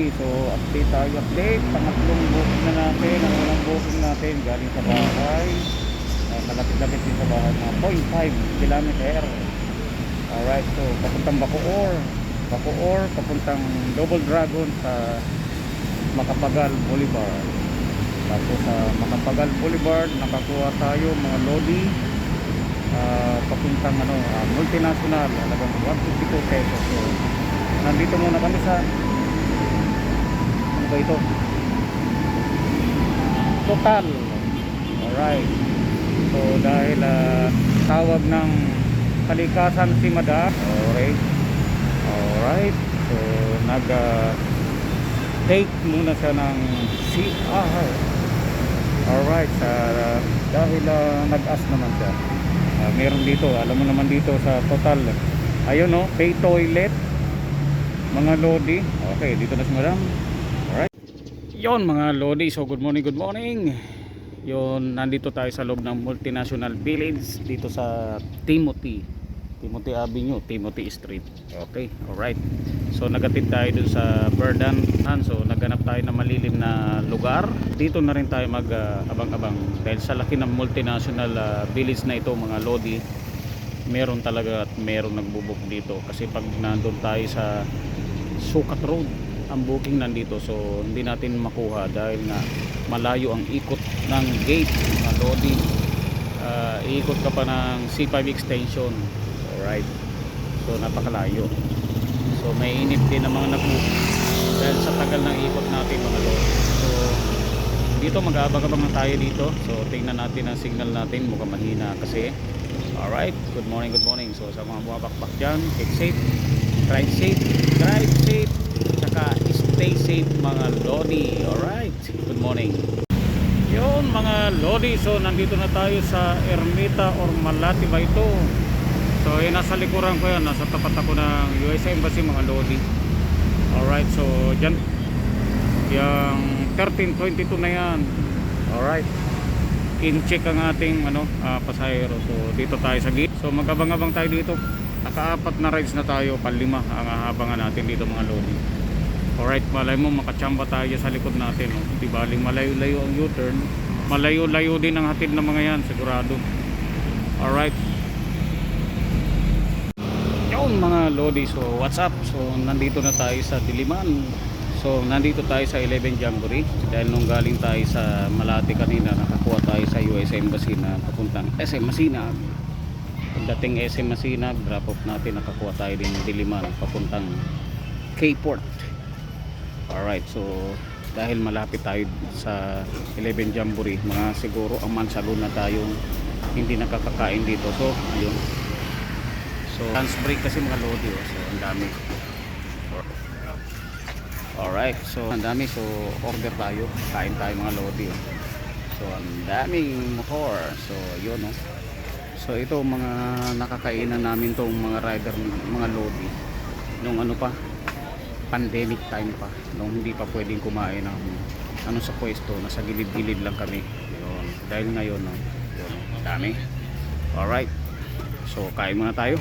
Lodi. So, update tayo, update. Pangatlong booking na natin. Ang unang booking natin galing sa bahay. Uh, malapit-lapit din sa bahay. Mga 0.5 kilometer. Alright, so papuntang Bacoor. Bacoor, papuntang Double Dragon sa Makapagal Boulevard. Tapos sa Makapagal Boulevard, nakakuha tayo mga Lodi. ah, papuntang ano, ah, multinational, halagang 152 pesos. So, nandito muna kami sa ba ito? Total. Alright. So dahil ah, tawag ng kalikasan si Madam. Alright. Alright. So nag ah, take muna siya ng CR. Alright. Sa, ah, dahil ah, nag-as naman siya. Ah, meron dito. Alam mo naman dito sa Total. Ayun no. Pay toilet. Mga Lodi. Okay. Dito na si Madam. Yon mga Lodi. So good morning. Good morning. Yon nandito tayo sa loob ng multinational village dito sa Timothy. Timothy Avenue, Timothy Street. Okay, alright. So nagatid tayo dun sa Verdan. So naghanap tayo ng malilim na lugar. Dito na rin tayo mag ah, abang-abang dahil sa laki ng multinational ah, village na ito mga Lodi. Meron talaga at meron nagbubuk dito kasi pag nandun tayo sa Sukat Road ang booking nandito so hindi natin makuha dahil nga malayo ang ikot ng gate mga Lodi. Ah, iikot ka pa ng C5 extension. Alright. So napakalayo. So may inip din ang mga nag dahil sa tagal ng ikot natin mga lord so dito mag-aabang-abang na tayo dito. So tingnan natin ang signal natin. Mukhang mahina kasi. Alright. Good morning good morning. So sa mga bumabakbak dyan keep safe. Drive safe. Drive safe stay safe mga lodi. Alright good morning. Yun mga lodi. So nandito na tayo sa Ermita or Malati ba ito? So yun nasa likuran ko yan. Nasa tapat ako ng USA Embassy mga lodi. Alright so dyan. Yung 1322 na yan. Alright. In check ang ating ano ah, pasahero. So dito tayo sa gate. So magabang-abang tayo dito. Nakaapat na rides na tayo palima ang hahabangan natin dito mga lodi Alright, malay mo makachamba tayo sa likod natin. No? Di baling malayo-layo ang U-turn. Malayo-layo din ang hatid ng mga yan, sigurado. Alright. Yun mga Lodi. So, what's up? So, nandito na tayo sa Diliman. So, nandito tayo sa 11 Jamboree. Dahil nung galing tayo sa Malate kanina, nakakuha tayo sa US Embassy na papuntang SM Masinag. Pagdating SM Masinag, drop off natin, nakakuha tayo din ng Diliman papuntang K-Port. Alright, so dahil malapit tayo sa 11 Jamboree, mga siguro ang mansago na tayong hindi nakakakain dito. So, yun. So, lunch break kasi mga lodi. Oh. So, ang dami. Alright, so ang dami. So, order tayo. Kain tayo mga lodi. Oh. So, ang daming motor. So, yun. Oh. So, ito mga nakakainan namin tong mga rider, mga lodi. Nung ano pa, pandemic time pa nung hindi pa pwedeng kumain ng ano sa pwesto nasa gilid-gilid lang kami. Yun. dahil ngayon no, yun, dami. Alright. So kain muna tayo.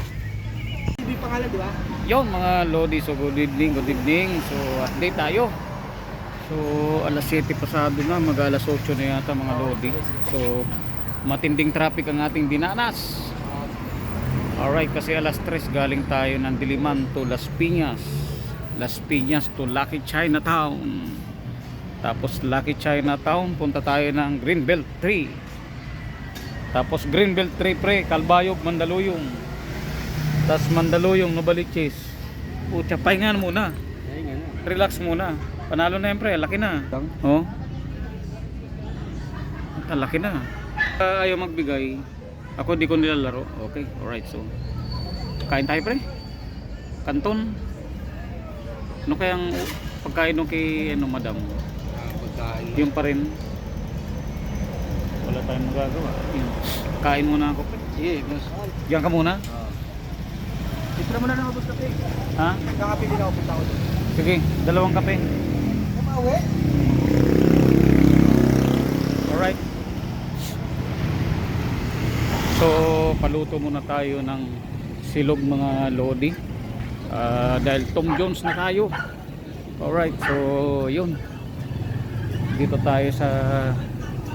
Hindi pangalan, di ba? yun mga lodi. So good evening good evening. So update tayo. So alas 7 pasado na mag alas 8 na yata mga lodi. So matinding traffic ang ating dinanas. Alright kasi alas 3 galing tayo ng Diliman to Las Piñas Las Piñas to Lucky Chinatown. Tapos Lucky Chinatown punta tayo ng Greenbelt 3 tapos Greenbelt 3 pre Kalbayog Mandaluyong. Tapos Mandaluyong Novaliches. Pucha pahingan muna. Relax muna. Panalo na yan pre laki na. Oh. Ah, laki na. Ah, ayaw magbigay. Ako di ko nilalaro. Okay alright so kain tayo pre. Kanton ano kayang pagkain nung kay ano madam Ah, pagkain. yung pa rin wala tayong magagawa Yun. kain muna ako Sige, boss. diyan ka muna Ah. Ito naman na ako, kape. ha Kakape din ako, punta doon. sige dalawang kape Kumawi? Alright. So, paluto muna tayo ng silog mga lodi. Ah, dahil Tom Jones na tayo. Alright, so yun. Dito tayo sa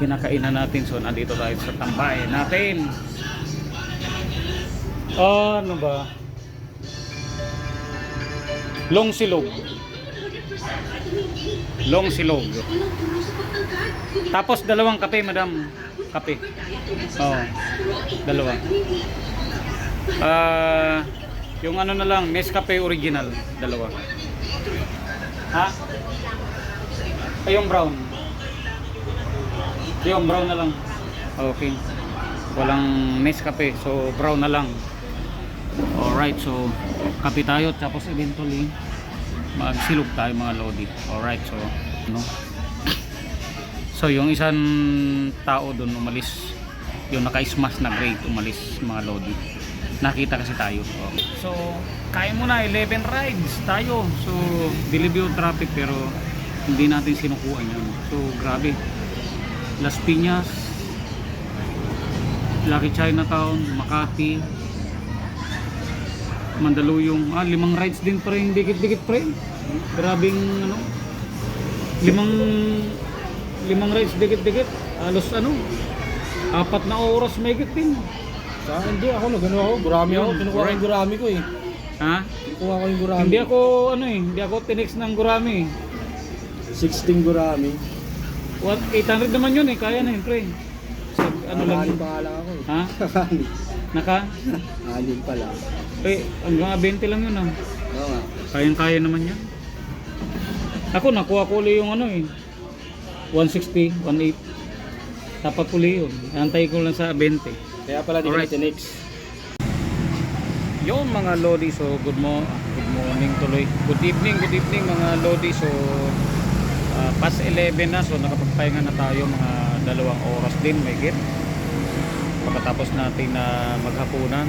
kinakainan natin. So nandito tayo sa tambay natin. ano ba? Long silog. Long silog. Tapos dalawang kape, madam. Kape. Oo. dalawa. Ah, yung ano na lang, Nescafe original, dalawa. Ha? Ay, yung brown. Yung brown na lang. Okay. Walang Nescafe, so brown na lang. Alright, so kape tayo tapos eventually magsilog tayo mga lodi. Alright, so no. So yung isang tao doon umalis yung naka-smash na grade umalis mga lodi. Nakita kasi tayo. Okay. So kaya mo na 11 rides tayo. So bilib yung traffic pero hindi natin sinukuha yun. So grabe. Las Piñas, Lucky Chinatown, Makati, Mandaluyong. Ah, limang rides din pa rin. Dikit-dikit pa rin. Grabing ano. Limang limang rides dikit-dikit. Halos ano. Apat na oras may din. Sa hindi ako nagano ako, gurami ako, Yun, kinukuha ko yung gurami ko eh. Ha? Kinukuha ko yung gurami. Hindi ako ano eh, hindi ako tinex ng gurami. eh. 16 gurami. What 800 naman yun eh, kaya na yun, pre. Sa ano lang Kakanin yun. nga lang ako eh. Ha? Kakanin. Naka? Anin pa lang. Eh, hanggang 20 lang yun ah. Oo nga. Kayang-kaya naman yan. Ako, nakuha ko uli yung ano eh. 160, 18. Tapat uli yun. Antay ko lang sa 20. Kaya pala di Alright. ka next. Yung mga Lodi, so good mo, good morning tuloy. Good evening, good evening mga Lodi. So ah, past 11 na, so nakapagpahinga na tayo mga dalawang oras din, may git. Pagkatapos natin na maghapunan.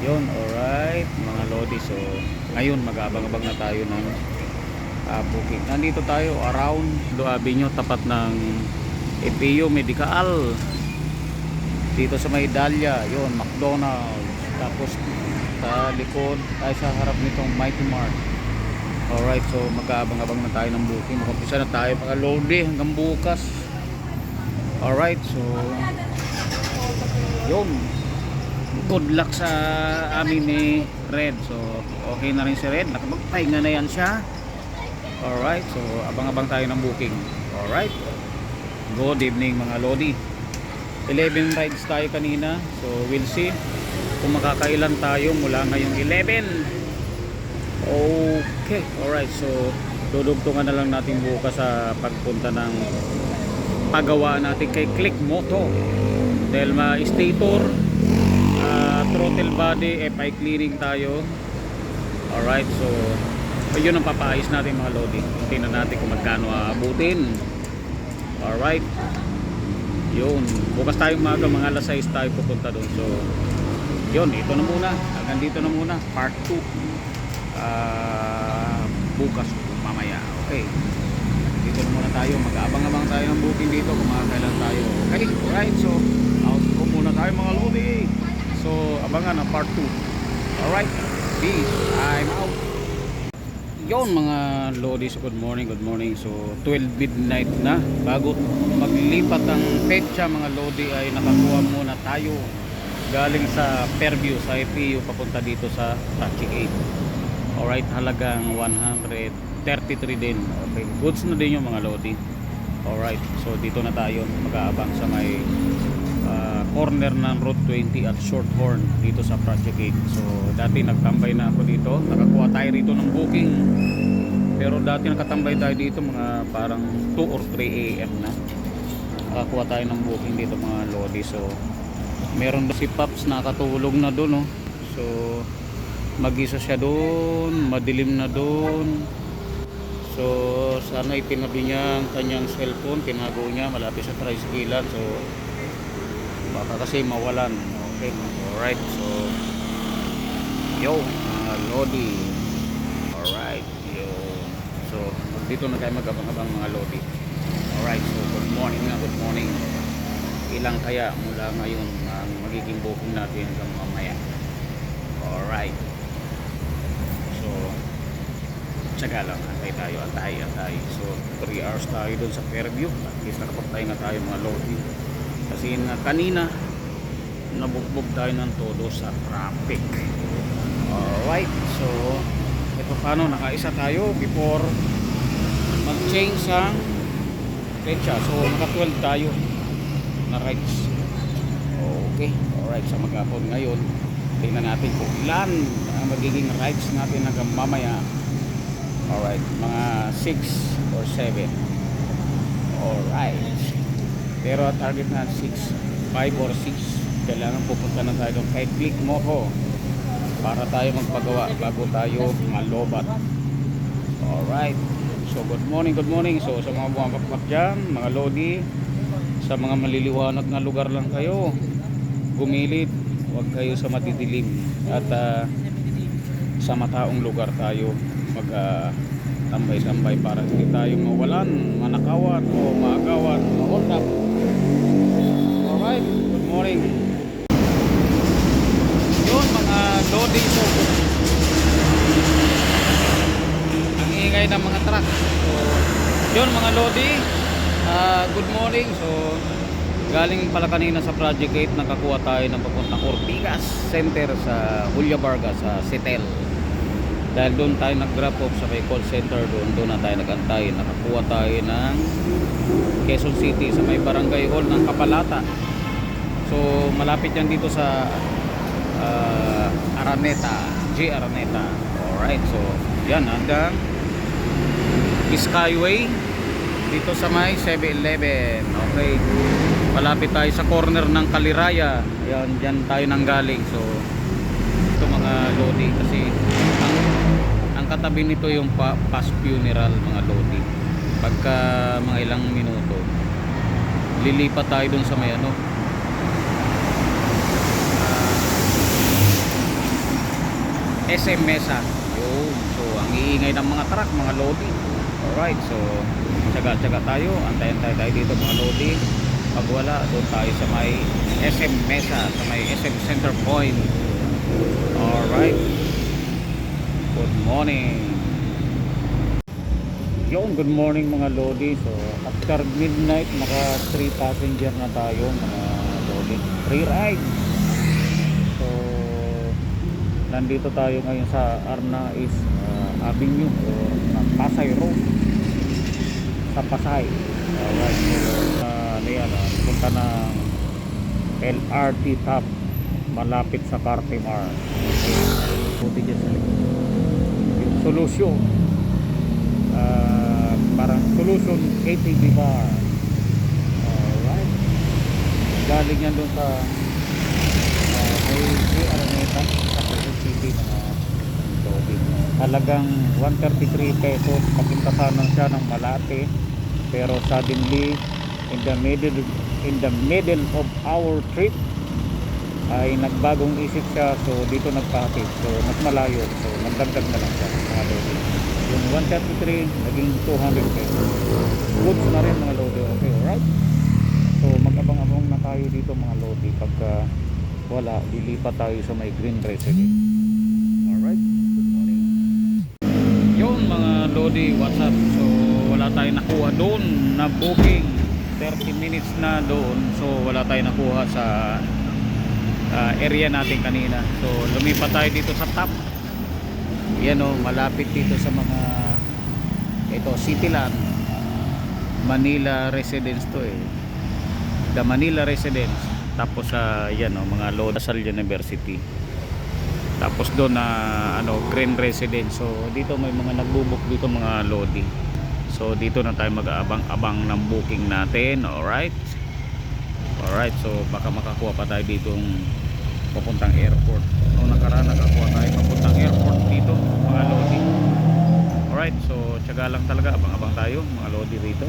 Yun, alright, mga Lodi. So ngayon mag-aabang-abang na tayo ng ah, booking. Nandito tayo around Do Avenue, tapat ng EPU Medical dito sa may Dahlia, yun, McDonald's. Tapos sa likod, ay sa harap nitong Mighty Mart. Alright, so magkaabang-abang na tayo ng booking. Mag-umpisa na tayo mga lodi hanggang bukas. Alright, so yun. Good luck sa amin ni Red. So okay na rin si Red. Nakapagpahinga na yan siya. Alright, so abang-abang tayo ng booking. Alright. Good evening mga lodi. 11 rides tayo kanina so we'll see kung makakailan tayo mula ngayong 11 okay alright so dudugtungan na lang natin bukas sa pagpunta ng paggawa natin kay Click Moto. Dahil ma-stator ah, throttle body FI cleaning tayo. Alright so yun ang papaayos natin mga lodi. Tingnan natin kung magkano aabutin. Alright yun. Bukas tayo umaga mga alas 6 tayo pupunta doon. So yun ito na muna. Hanggang dito na muna. Part 2 Ah, bukas mamaya. Okay. Dito na muna tayo. Mag-aabang-abang tayo ng booking dito. Kung makakailan tayo. Okay alright. So out ko muna tayo mga lodi so abangan ang part 2 alright. Peace. I'm out Yon mga lodi so good morning, good morning. So 12 midnight na bago maglipat ang petsa mga lodi ay nakakuha muna tayo galing sa Fairview sa IPU papunta dito sa Tachi 8. Alright, halagang 133 din. Okay, goods na din yung mga lodi. Alright, so dito na tayo mag-aabang sa may ah, corner ng Road 20 at Shorthorn dito sa Project 8. So dati nagtambay na ako dito. Nakakuha tayo rito ng booking. Pero dati nakatambay tayo dito mga parang 2 or 3 AM na. Nakakuha tayo ng booking dito mga lodi. So meron si Paps nakatulog na doon. Oh. So mag-isa siya doon, madilim na doon. So sana itinabi niya ang kanyang cellphone, tinago niya malapit sa tricycle. So baka kasi mawalan. Okay alright so yo mga lodi. Alright yo. So dito na tayo mag-abang-abang mga lodi. Alright so good morning na good morning. Ilang kaya mula ngayon ang magiging booking natin hanggang mamaya? Alright. So tsaga lang, antay tayo, antay, antay. So, 3 hours tayo doon sa Fairview. At least nakapagtayo nga tayo mga lodi. Kasi na, kanina, nabugbog tayo ng todo sa traffic. Alright, so, ito paano, nakaisa tayo before mag-change ang petsa. So, naka-12 tayo na rides. Okay, alright, sa maghapon ngayon, tingnan natin kung ilan ang magiging rides natin hanggang mamaya. Alright, mga 6 or 7. Alright. Pero target na 6, 5 or 6. Kailangan pupunta na tayo doon kay Click Moho para tayo magpagawa bago tayo malobat. Alright. So good morning, good morning. So sa mga bumabakbak dyan, mga lodi, sa mga maliliwanag na lugar lang kayo, gumilid, huwag kayo sa madidilim. At ah, sa mataong lugar tayo mag ah, tambay-tambay para hindi tayo mawalan, manakawan o maagawan, ma-hold up. Alright, good morning. Yun mga lodi so ang ingay ng mga truck. So, yun mga lodi, ah, good morning. So, galing pala kanina sa Project 8, nakakuha tayo ng papuntang Ortigas Center sa Julia Vargas sa Setel. Dahil doon tayo nag-drop off sa may call center doon, doon na tayo nagantay. Nakakuha tayo ng Quezon City sa may barangay hall ng Kapalata. So, malapit yan dito sa ah, Araneta, G Araneta. Alright, so yan hanggang Skyway dito sa may 7-Eleven. Okay. Malapit tayo sa corner ng Kaliraya. Ayan, dyan tayo nanggaling. So, ito mga lodi kasi katabi nito yung pa, past funeral mga lodi. Pagka mga ilang minuto, lilipat tayo dun sa may ano, SM Mesa. Yun. So, ang iingay ng mga truck, mga lodi. Alright, so, tsaga-tsaga tayo. Antay-antay tayo dito mga lodi. Pag wala, doon tayo sa may SM Mesa, sa may SM Center Point. Alright. Good morning. Yun, good morning mga lodi. So, after midnight, naka 3 passenger na tayo mga lodi. 3 rides. So, nandito tayo ngayon sa Arnais uh, Avenue or uh, Pasay Road sa Pasay alright uh, ano yan uh, punta ng LRT top malapit sa Cartimar puti dyan sa likod yung solution uh, parang solution KTV bar. Alright. Galing yan doon sa uh, may may Araneta sa Quezon City mga loading halagang 133 pesos. Papunta sana siya ng Malate. Pero suddenly in the middle in the middle of our trip ay nagbagong isip siya so dito nagpahatid so mas malayo. So nagdagdag na lang siya. Mga loading yung 133 naging 200 pesos. Goods na rin mga loading okay alright. So mag-abang-abang na tayo dito mga lodi pagka wala lilipat tayo sa may green residence. Alright. Good morning. Yun mga lodi what's up? So wala tayo nakuha doon na booking. 30 minutes na doon so wala tayo nakuha sa ah, area natin kanina. So lumipat tayo dito sa top. Yan o malapit dito sa mga ito Cityland Manila residence to eh. The Manila residence. Tapos sa yan oh, mga Lodasal University. Tapos doon na ano Green Residence. So dito may mga nagbubuk dito mga lodi. So dito na tayo mag-aabang-abang ng booking natin. Alright alright so baka makakuha pa tayo ditong papuntang airport. Noong nakaraan nakakuha tayo papuntang airport dito mga lodi. Alright so tsaga lang talaga. Abang-abang tayo mga lodi rito.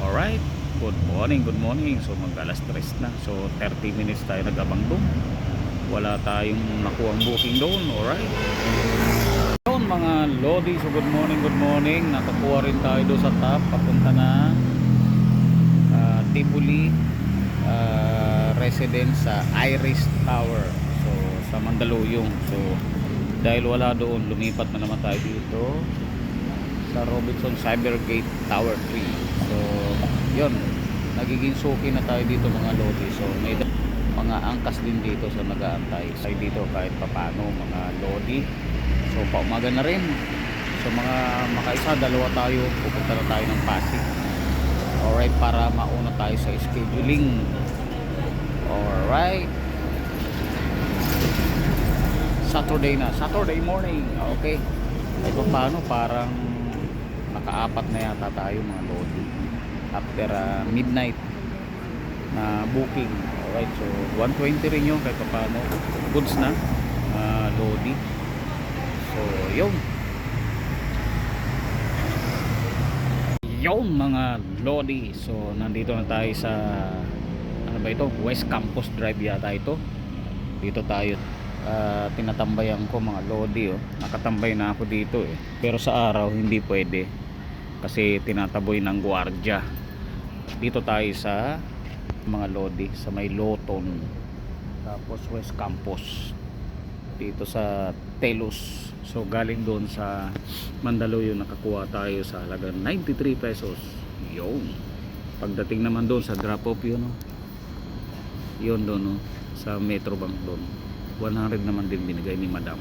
Alright good morning good morning. So mag alas 3 na. So 30 minutes tayo nagabang doon. Wala tayong nakuha booking doon alright. Yun mga lodi so good morning good morning. Nakakuha rin tayo doon sa top papunta na ah, Tibuli ah, residence sa Iris Tower. So sa Mandaluyong. So dahil wala doon lumipat na naman tayo dito sa Robinson Cybergate Tower 3 so yun. Nagiging suki na tayo dito mga lodi. So may mga angkas din dito sa nag-aantay. Tayo dito kahit papano mga lodi. So paumaga na rin. So mga makaisa dalawa tayo. Pupunta na tayo ng Pasig alright para mauna tayo sa scheduling. Alright. Saturday na. Saturday morning. Okay. Ay kung paano? Parang nakaapat na yata tayo mga lodi after uh, midnight na booking. Alright so 120 rin yun kahit paano. Goods na uh, lodi so yun yun mga lodi so nandito na tayo sa ano ba ito? West Campus Drive yata ito. Dito tayo Ah, tinatambayan ko mga lodi oh. nakatambay na ako dito eh. Pero sa araw hindi pwede. Kasi tinataboy ng gwardiya dito tayo sa mga lodi sa may Loton tapos West Campus. Dito sa Telos. So galing doon sa Mandaluyong nakakuha tayo sa halagang 93 pesos. Yun. Pagdating naman doon sa drop off yun oh. yun doon oh, sa Metro Bank doon. 100 naman din binigay ni madam.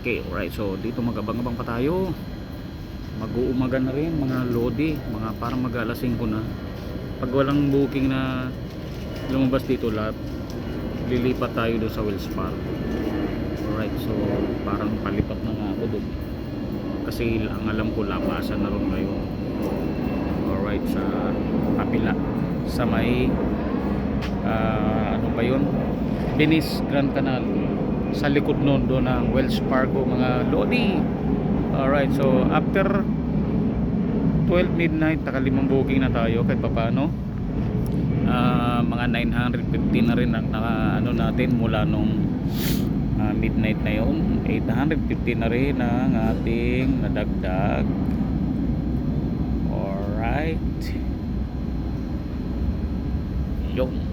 Okay alright. So dito magabang-abang pa tayo. Mag-uumaga na rin mga lodi. Mga parang mag alas 5 na. Pag walang booking na lumabas dito lahat lilipat tayo doon sa Wells Park alright so parang palipat na nga ako doon kasi ang alam ko labasan na rin ngayon. Alright sa kapila. Sa may ah, ano ba yun? Venice Grand Canal. Sa likod nun doon ng Wells Fargo mga lodi. Alright so after 12 midnight nakalimang booking na tayo kahit papano Ah, mga 950 na rin ang naka, ano natin mula nung ah, midnight na yun. 850 na rin ang ating nadagdag. Alright. Yun